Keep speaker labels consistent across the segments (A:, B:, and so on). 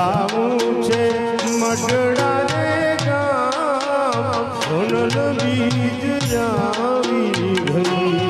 A: જાવું છે મઢડા રે ગામ. સોનલ બીજ જાવી ઘર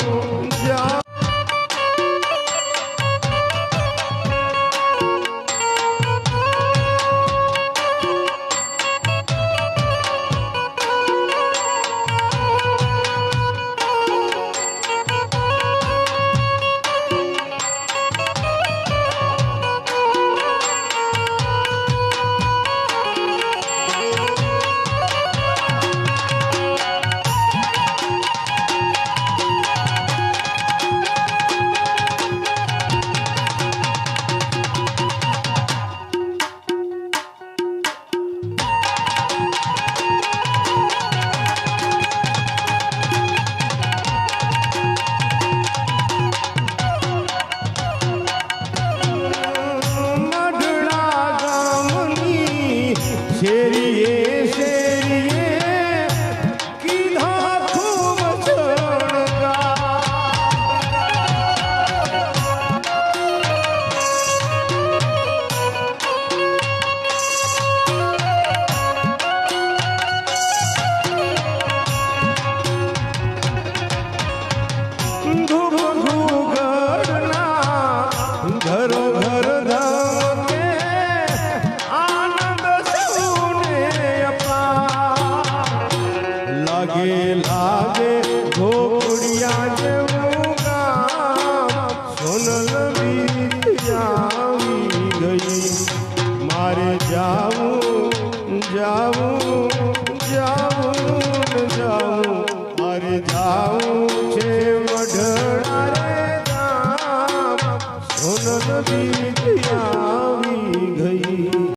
A: দেশের be